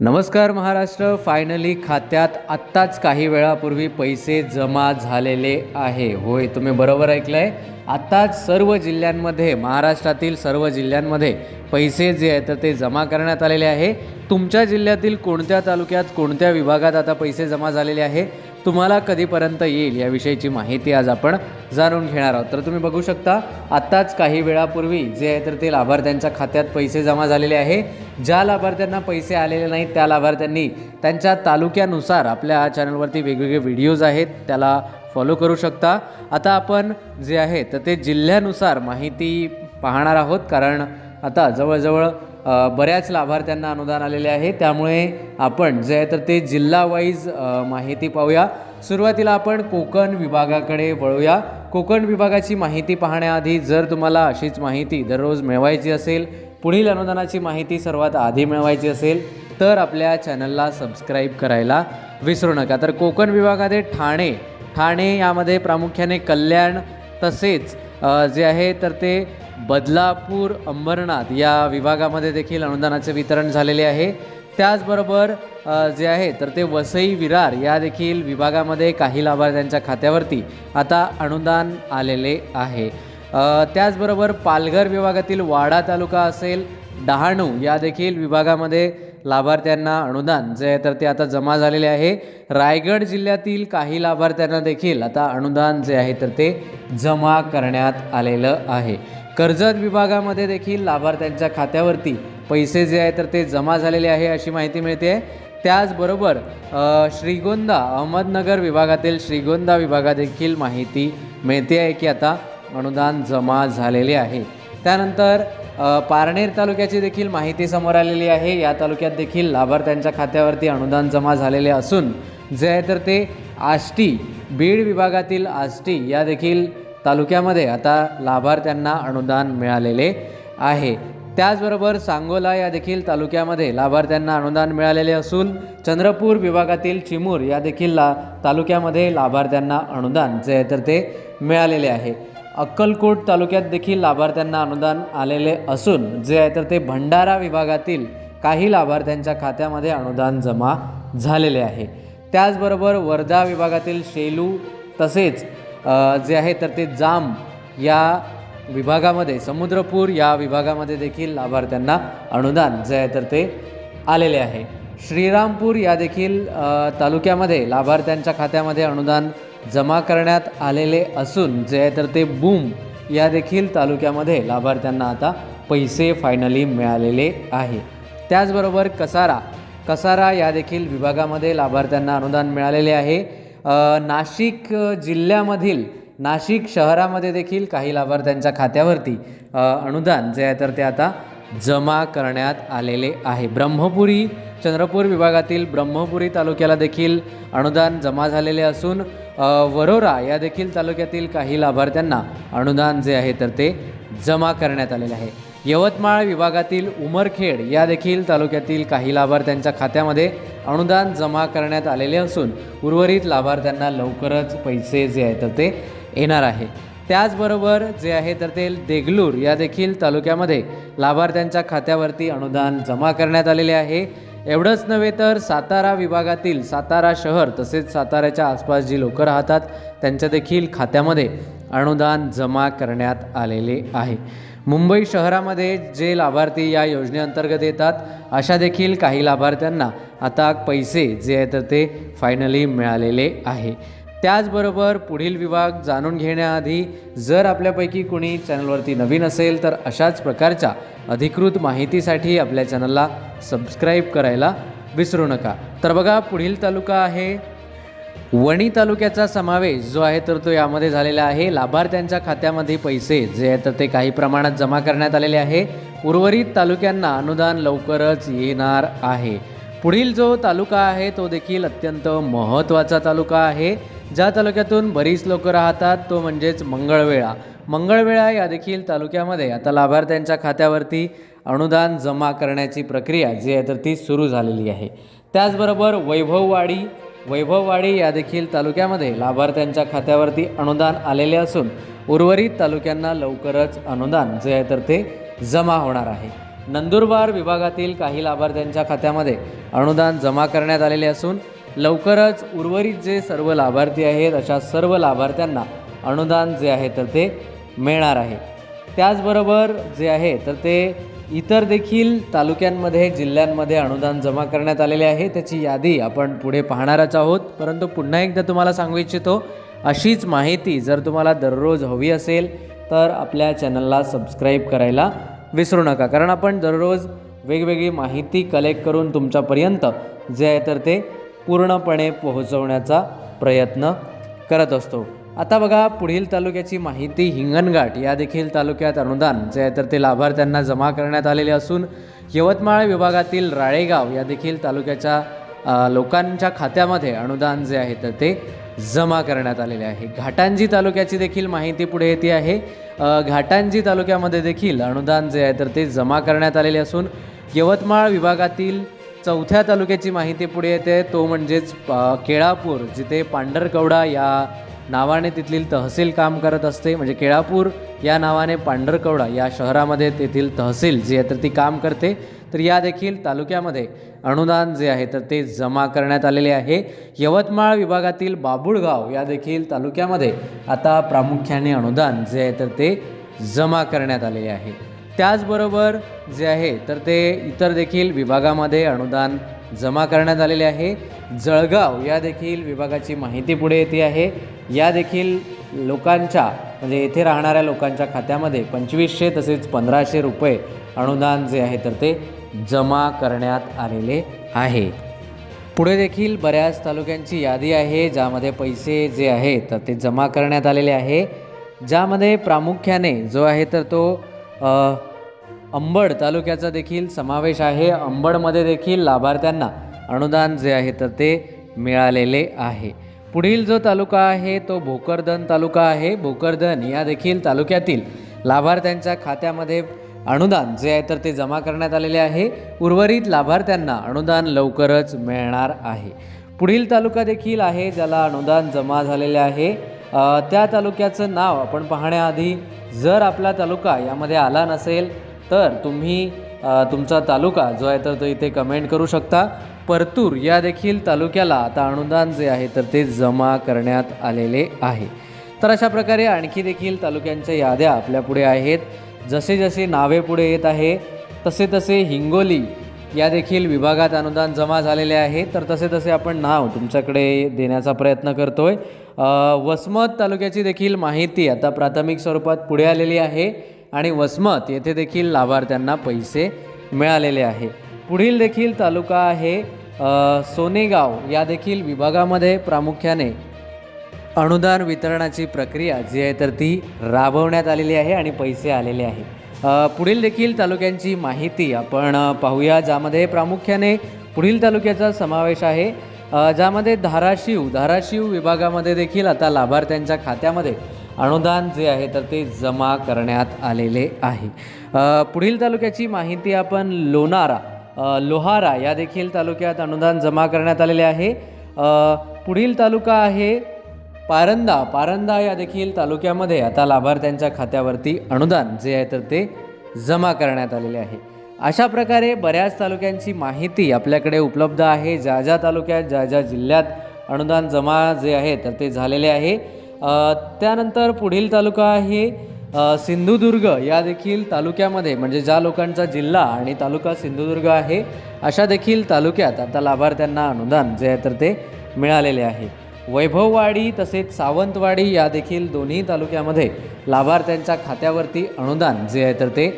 नमस्कार महाराष्ट्र. फायनली खात्यात आत्ताच काही वेळापूर्वी पैसे जमा झालेले आहे. होय तुम्ही बरोबर ऐकलं आहे आत्ताच सर्व जिल्ह्यांमध्ये महाराष्ट्रातील सर्व जिल्ह्यांमध्ये पैसे जे आहेत तर ते जमा करण्यात आलेले आहे. तुमच्या जिल्ह्यातील कोणत्या तालुक्यात कोणत्या विभागात आता पैसे जमा झालेले आहे? तुम्हाला कधीपर्यंत येईल याविषयीची माहिती आज आपण जाणून घेणार आहोत. तर तुम्ही बघू शकता आत्ताच काही वेळापूर्वी जे आहे तर ते लाभार्थ्यांच्या खात्यात पैसे जमा झालेले आहे. ज्या लाभार्थ्यांना पैसे आलेले नाहीत त्या लाभार्थ्यांनी त्यांच्या तालुक्यानुसार आपल्या चॅनलवरती वेगवेगळे व्हिडिओज आहेत त्याला फॉलो करू शकता. आता आपण जे आहे तर ते जिल्ह्यानुसार माहिती पाहणार आहोत कारण आता जवळजवळ बऱ्याच लाभार्थ्यांना अनुदान आलेले आहे. त्यामुळे आपण जे आहे तर ते जिल्हावाईज माहिती पाहूया. सुरुवातीला आपण कोकण विभागाकडे वळूया. कोकण विभागाची माहिती पाहण्याआधी जर तुम्हाला अशीच माहिती दररोज मिळवायची असेल पुढील अनुदानाची माहिती सर्वात आधी मिळवायची असेल तर आपल्या चॅनलला सबस्क्राईब करायला विसरू नका. तर कोकण विभागामध्ये ठाणे ठाणे यामध्ये प्रामुख्याने कल्याण तसेच जे आहे तर ते बदलापूर अंबरनाथ या विभागामध्ये देखील अनुदानाचे वितरण झालेले आहे. त्याचबरोबर जे आहे तर ते वसई विरार या देखील विभागामध्ये काही लाभार्थ्यांच्या खात्यावरती आता अनुदान आलेले आहे. त्याचबरोबर पालघर विभागातील वाडा तालुका असेल डहाणू या देखील विभागामध्ये लाभार्थ्यांना अनुदान. जे आहे तर ते आता जमा झालेले आहे. रायगड जिल्ह्यातील काही लाभार्थ्यांना देखील आता अनुदान जे आहे तर ते जमा करण्यात आलेलं आहे. कर्जत विभागामध्ये देखील लाभार्थ्यांच्या खात्यावरती पैसे जे आहे तर ते जमा झालेले आहे अशी माहिती मिळते. आहे त्याचबरोबर श्रीगोंदा अहमदनगर विभागातील श्रीगोंदा विभागादेखील माहिती मिळते आहे की आता अनुदान जमा झालेले आहे. त्यानंतर पारनेर तालुक्याची देखील माहिती समोर आलेली आहे. या तालुक्यात देखील लाभार्थ्यांच्या खात्यावरती अनुदान जमा झालेले असून जे आहे तर ते आष्टी बीड विभागातील आष्टी या देखील तालुक्यामध्ये आता लाभार्थ्यांना अनुदान मिळालेले आहे. त्याचबरोबर सांगोला या देखील तालुक्यामध्ये लाभार्थ्यांना अनुदान मिळालेले असून चंद्रपूर विभागातील चिमूर या देखील ला तालुक्यामध्ये लाभार्थ्यांना अनुदान जे आहे तर ते मिळालेले आहे. अक्कलकोट तालुक्यात देखील लाभार्थ्यांना अनुदान आलेले असून जे आहे तर ते भंडारा विभागातील काही लाभार्थ्यांच्या खात्यामध्ये अनुदान जमा झालेले आहे. त्याचबरोबर वर्धा विभागातील शेलू तसेच जे आहे तर ते जाम या विभागामध्ये समुद्रपूर या विभागामध्ये देखील लाभार्थ्यांना अनुदान जे आहे तर ते आलेले आहे. श्रीरामपूर या देखील तालुक्यामध्ये लाभार्थ्यांच्या खात्यामध्ये अनुदान जमा करण्यात आलेले असून जे आहे तर ते बूम या देखील तालुक्यामध्ये लाभार्थ्यांना आता पैसे फायनली मिळालेले आहे. त्याचबरोबर कसारा कसारा या देखील विभागामध्ये लाभार्थ्यांना अनुदान मिळालेले आहे. नाशिक जिल्ह्यामधील नाशिक शहरामध्ये देखील काही लाभार्थ्यांच्या खात्यावरती अनुदान जे आहे तर ते आता जमा करण्यात आलेले आहे. ब्रह्मपुरी चंद्रपूर विभागातील ब्रह्मपुरी तालुक्याला देखील अनुदान जमा झालेले असून वरोरा या देखील तालुक्यातील काही लाभार्थ्यांना अनुदान जे आहे तर ते जमा करण्यात आलेले आहे. यवतमाळ विभागातील उमरखेड या देखील तालुक्यातील काही लाभार्थ्यांच्या खात्यामध्ये अनुदान जमा करण्यात आलेले असून उर्वरित लाभार्थ्यांना लवकरच पैसे जे आहेत तर ते येणार आहे. त्याचबरोबर जे आहे तर ते देगलूर या देखील तालुक्यामध्ये लाभार्थ्यांच्या खात्यावरती अनुदान जमा करण्यात आलेले आहे. एवढंच नव्हे तर सातारा विभागातील सातारा शहर तसेच साताऱ्याच्या आसपास जी लोकं राहतात त्यांच्या देखील खात्यामध्ये अनुदान जमा करण्यात आलेले आहे. मुंबई शहरामध्ये जे लाभार्थी या योजनेअंतर्गत येतात अशा देखील काही लाभार्थ्यांना आता पैसे जे आहे तर ते फायनली मिळालेले आहे. त्याचबरोबर पुढील विभाग जाणून घेण्याआधी जर आपल्यापैकी कोणी चॅनलवरती नवीन असेल तर अशाच प्रकारच्या अधिकृत माहितीसाठी आपल्या चॅनलला सबस्क्राईब करायला विसरू नका. तर बघा पुढील तालुका आहे वणी तालुक्याचा समावेश जो आहे तर तो यामध्ये झालेला आहे. लाभार्थ्यांच्या खात्यामध्ये पैसे जे आहे तर ते काही प्रमाणात जमा करण्यात आलेले आहे. उर्वरित तालुक्यांना अनुदान लवकरच येणार आहे. पुढील जो तालुका आहे तो देखील अत्यंत महत्त्वाचा तालुका आहे. ज्या तालुक्यातून बरीच लोकं राहतात तो म्हणजेच मंगळवेळा. मंगळवेळा या देखील तालुक्यामध्ये आता लाभार्थ्यांच्या खात्यावरती अनुदान जमा करण्याची प्रक्रिया जी आहे तर ती सुरू झालेली आहे. त्याचबरोबर वैभववाडी वैभववाडी या देखील तालुक्यामध्ये लाभार्थ्यांच्या खात्यावरती अनुदान आलेले असून उर्वरित तालुक्यांना लवकरच अनुदान जे आहे तर ते जमा होणार आहे. नंदुरबार विभागातील काही लाभार्थ्यांच्या खात्यामध्ये अनुदान जमा करण्यात आलेले असून लवकरच उर्वरित जे सर्व लाभार्थी आहेत अशा सर्व लाभार्थ्यांना अनुदान जे आहे तर ते मिळणार आहे. त्याचबरोबर जे आहे तर ते इतर देखील तालुक्यांमध्ये जिल्ह्यांमध्ये अनुदान जमा करण्यात आलेले आहे. त्याची यादी आपण पुढे पाहणारच आहोत. परंतु पुन्हा एकदा तुम्हाला सांगू इच्छितो अशीच माहिती जर तुम्हाला दररोज हवी असेल तर आपल्या चॅनलला सबस्क्राईब करायला विसरू नका. कारण आपण दररोज वेगवेगळी माहिती कलेक्ट करून तुमच्यापर्यंत जे आहे तर ते पूर्णपणे पोहोचवण्याचा प्रयत्न करत असतो. आता बघा पुढील तालुक्याची माहिती हिंगणघाट. या देखील तालुक्यात अनुदान जे आहे तर ते लाभार्थ्यांना जमा करण्यात आलेले असून यवतमाळ विभागातील राळेगाव या देखील तालुक्याच्या लोकांच्या खात्यामध्ये अनुदान जे आहे तर ते जमा करण्यात आलेले आहे. घाटांजी तालुक्याची देखील माहिती पुढे येते आहे. घाटांजी तालुक्यामध्ये देखील अनुदान जे आहे तर ते जमा करण्यात आलेले असून यवतमाळ विभागातील चौथ्या तालुक्याची माहिती पुढे येते. तो म्हणजेच केळापूर जिथे पांढरकवडा या नावाने तिथली तहसील काम करत असते. म्हणजे केळापूर या नावाने पांढरकवडा या शहरामध्ये तेथील तहसील जी आहे तर ती काम करते. तर या देखील तालुक्यामध्ये अनुदान जे आहे तर ते जमा करण्यात आलेले आहे. यवतमाळ विभागातील बाबुळगाव या देखील तालुक्यामध्ये आता प्रामुख्याने अनुदान जे आहे तर ते जमा करण्यात आलेले आहे. त्याचबरोबर जे आहे तर ते इतर देखील विभागामध्ये अनुदान जमा करण्यात आलेले आहे. जळगाव या देखील विभागाची माहिती पुढे येते आहे. या देखील लोकांच्या म्हणजे येथे राहणाऱ्या लोकांच्या खात्यामध्ये पंचवीसशे तसेच पंधराशे रुपये अनुदान जे आहे तर ते जमा करण्यात आलेले आहे. पुढे देखील बऱ्याच तालुक्यांची यादी आहे ज्यामध्ये पैसे जे आहे तर ते जमा करण्यात आलेले आहे. ज्यामध्ये प्रामुख्याने जो आहे तर तो अंबड तालुक्याचा देखील समावेश आहे. अंबडमध्ये देखील लाभार्थ्यांना अनुदान जे आहे तर ते मिळालेले आहे. पुढील जो तालुका आहे तो भोकरदन तालुका आहे. भोकरदन या देखील तालुक्यातील लाभार्थ्यांच्या खात्यामध्ये अनुदान जे आहे तर ते जमा करण्यात आलेले आहे. उर्वरित लाभार्थ्यांना अनुदान लवकरच मिळणार आहे. पुढील तालुका देखील आहे ज्याला अनुदान जमा झालेले आहे. त्या तालुक्याचं नाव आपण पाहण्याआधी जर आपला तालुका यामध्ये आला नसेल तर तुम्ही तुमचा तालुका जो आहे तर तो इथे कमेंट करू शकता. परतूर या देखील तालुक्याला आता अनुदान जे आहे तर ते जमा करण्यात आलेले आहे. तर अशा प्रकारे आणखी देखील तालुक्यांच्या याद्या आपल्यापुढे आहेत. जसे जसे नावे पुढे येत आहे तसे तसे हिंगोली या देखील विभागात अनुदान जमा झालेले आहे. तर तसे तसे आपण नाव तुमच्याकडे देण्याचा प्रयत्न करतो आहे वसमत तालुक्याची देखील माहिती आता प्राथमिक स्वरूपात पुढे आलेली आहे आणि वसमत येथे देखील लाभार्थ्यांना पैसे मिळालेले आहे. पुढील देखील तालुका आहे सोनेगाव. या देखील विभागामध्ये प्रामुख्याने अनुदान वितरणाची प्रक्रिया जी आहे तर ती राबवण्यात आलेली आहे आणि पैसे आलेले आहे. पुढील देखील तालुक्यांची माहिती आपण पाहूया ज्यामध्ये प्रामुख्याने पुढील तालुक्याचा समावेश आहे. ज्यामध्ये धाराशिव धाराशिव विभागामध्ये देखील आता लाभार्थ्यांच्या खात्यामध्ये अनुदान जे आहे तर ते जमा करण्यात आलेले आहे. पुढील तालुक्याची माहिती आपण लोणारा लोहारा या देखील तालुक्यात अनुदान जमा करण्यात आलेले आहे. पुढील तालुका आहे पारंदा. पारंदा या देखील तालुक्यामध्ये आता लाभार्थ्यांच्या खात्यावरती अनुदान जे आहे तर ते जमा करण्यात आलेले आहे. अशा प्रकारे बऱ्याच तालुक्यांची माहिती आपल्याकडे उपलब्ध आहे. ज्या ज्या तालुक्यात ज्या ज्या जिल्ह्यात अनुदान जमा जे आहे तर ते झालेले आहे. त्यानंतर पुढील तालुका आहे सिंधुदुर्ग. या देखील तालुक्यामध्ये म्हणजे ज्या लोकांचा जिल्हा आणि तालुका सिंधुदुर्ग आहे अशा देखील तालुक्यात आता लाभार्थ्यांना अनुदान जे आहे तर ते मिळालेले आहे. वैभववाडी तसेच सावंतवाडी या देखील दोन्ही तालुक्यामध्ये लाभार्थ्यांच्या खात्यावरती अनुदान जे आहे तर ते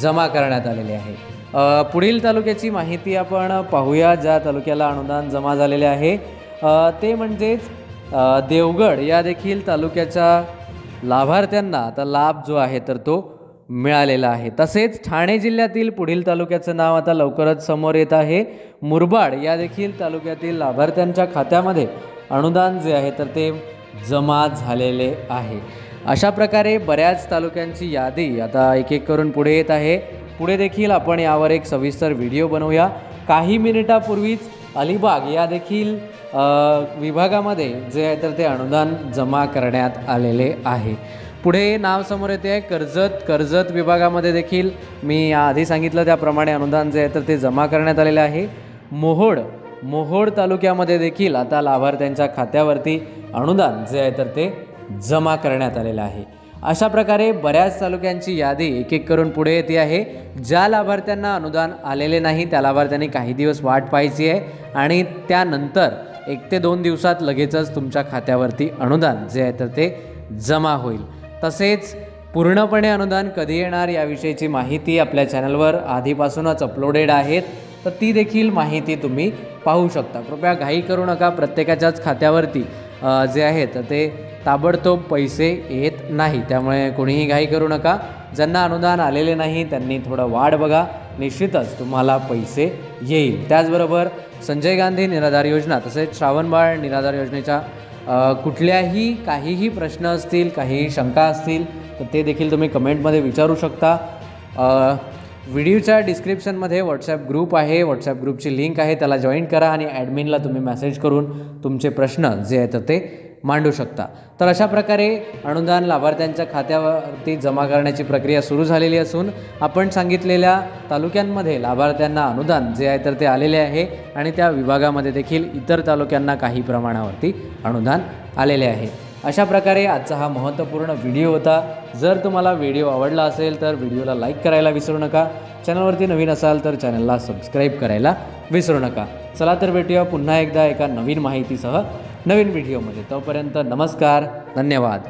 जमा करण्यात आलेले आहे. पुढील तालुक्याची माहिती आपण पाहूया. ज्या तालुक्याला अनुदान जमा झालेले आहे ते म्हणजेच देवगड. या देखील तालुक्याच्या लाभार्थ्यांना आता लाभ जो आहे तर तो मिळालेला आहे. तसेच ठाणे जिल्ह्यातील पुढील तालुक्याचं नाव आता लवकरच समोर येत आहे. मुरबाड या देखील तालुक्यातील लाभार्थ्यांच्या खात्यामध्ये अनुदान जे आहे तर ते जमा झालेले आहे. अशा प्रकारे बऱ्याच तालुक्यांची यादी आता एक एक करून पुढे येत आहे. पुढे देखील आपण यावर एक सविस्तर व्हिडिओ बनवूया. काही मिनिटापूर्वीच अलिबाग या देखील विभागामध्ये जे आहे तर ते अनुदान जमा करण्यात आलेले आहे. पुढे नाव समोर येते आहे कर्जत कर्जत विभागामध्ये देखील मी आधी सांगितलं त्याप्रमाणे अनुदान जे आहे तर ते जमा करण्यात आलेलं आहे. मोहोड मोहोड तालुक्यामध्ये देखील आता लाभार्थ्यांच्या खात्यावरती अनुदान जे आहे तर ते जमा करण्यात आलेला आहे. अशा प्रकारे बऱ्याच तालुक्यांची यादी एक एक करून पुढे येते आहे. ज्या लाभार्थ्यांना अनुदान आलेले नाही त्या लाभार्थ्यांनी काही दिवस वाट पाहायची आहे आणि त्यानंतर एक ते दोन दिवसात लगेचच तुमच्या खात्यावरती अनुदान जे आहे तर ते जमा होईल. तसेच पूर्णपणे अनुदान कधी येणार याविषयीची माहिती आपल्या चॅनलवर आधीपासूनच अपलोडेड आहेत तर ती देखील माहिती तुम्ही पाहू शकता. कृपया घाई करू नका प्रत्येकाच्याच खात्यावरती जे आहे तर ते ताबडतोब पैसे येत नाही. त्यामुळे कोणीही घाई करू नका. ज्यांना अनुदान आलेले नाही त्यांनी थोडं वाढ बघा. निश्चितच तुम्हाला पैसे येईल. त्याचबरोबर संजय गांधी निराधार योजना तसेच श्रावणबाळ निराधार योजनेच्या कुठल्याही काहीही प्रश्न असतील काहीही शंका असतील तर ते देखील तुम्ही कमेंटमध्ये विचारू शकता. व्हिडिओच्या डिस्क्रिप्शनमध्ये व्हॉट्सॲप ग्रुप आहे. व्हॉट्सॲप ग्रुपची लिंक आहे. त्याला जॉईन करा आणि ॲडमिनला तुम्ही मेसेज करून तुमचे प्रश्न जे आहेत ते मांडू शकता. तर अशा प्रकारे अनुदान लाभार्थ्यांच्या खात्यावरती जमा करण्याची प्रक्रिया सुरू झालेली असून आपण सांगितलेल्या तालुक्यांमध्ये लाभार्थ्यांना अनुदान जे आहे तर ते आलेले आहे आणि त्या विभागामध्ये देखील इतर तालुक्यांना काही प्रमाणावरती अनुदान आलेले आहे. अशा प्रकारे आजचा हा महत्त्वपूर्ण व्हिडिओ होता. जर तुम्हाला व्हिडिओ आवडला असेल तर व्हिडिओला लाईक करायला विसरू नका. चॅनलवरती नवीन असाल तर चॅनलला सबस्क्राईब करायला विसरू नका. चला तर भेटूया पुन्हा एकदा एका नवीन माहितीसह. नवीन व्हिडिओमध्ये तोपर्यंत नमस्कार धन्यवाद.